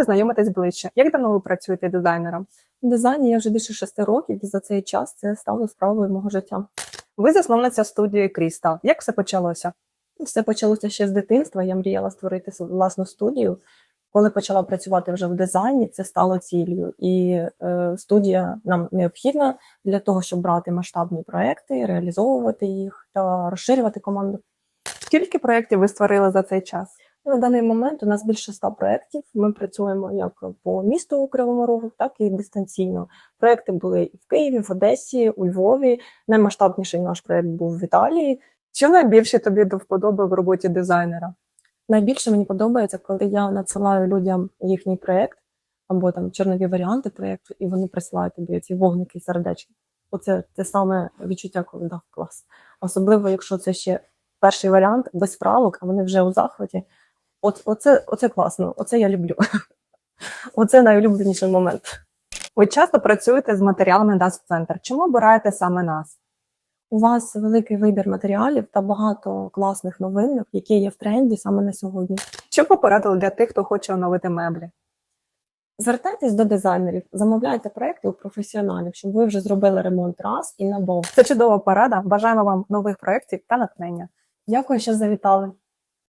Знайомитись ближче. Як давно ви працюєте дизайнером? В дизайні я вже більше шести років, і за цей час це стало справою мого життя. Ви засновниця студії Крістал. Як все почалося? Все почалося ще з дитинства. Я мріяла створити власну студію. Коли почала працювати вже в дизайні, це стало ціллю. І е, студія нам необхідна для того, щоб брати масштабні проекти, реалізовувати їх та розширювати команду. Скільки проєктів ви створили за цей час? На даний момент у нас більше ста проєктів. Ми працюємо як по місту Кривому Рогу, так і дистанційно. Проекти були і в Києві, в Одесі, у Львові. Наймасштабніший наш проект був в Італії. Що найбільше тобі до вподоби в роботі дизайнера? Найбільше мені подобається, коли я надсилаю людям їхній проєкт або там чорнові варіанти проєкту, і вони присилають тобі ці вогники сердечки. Оце те саме відчуття, коли дав клас. Особливо, якщо це ще перший варіант без правок, а вони вже у захваті. От, оце, оце класно, оце я люблю. Оце найулюбленіший момент. Ви часто працюєте з матеріалами Das Center. Чому обираєте саме нас? У вас великий вибір матеріалів та багато класних новинок, які є в тренді саме на сьогодні. Що б порадили для тих, хто хоче оновити меблі? Звертайтесь до дизайнерів, замовляйте проекти у професіоналів, щоб ви вже зробили ремонт раз і набов. Це чудова порада. Бажаємо вам нових проєктів та натхнення. Дякую, що завітали.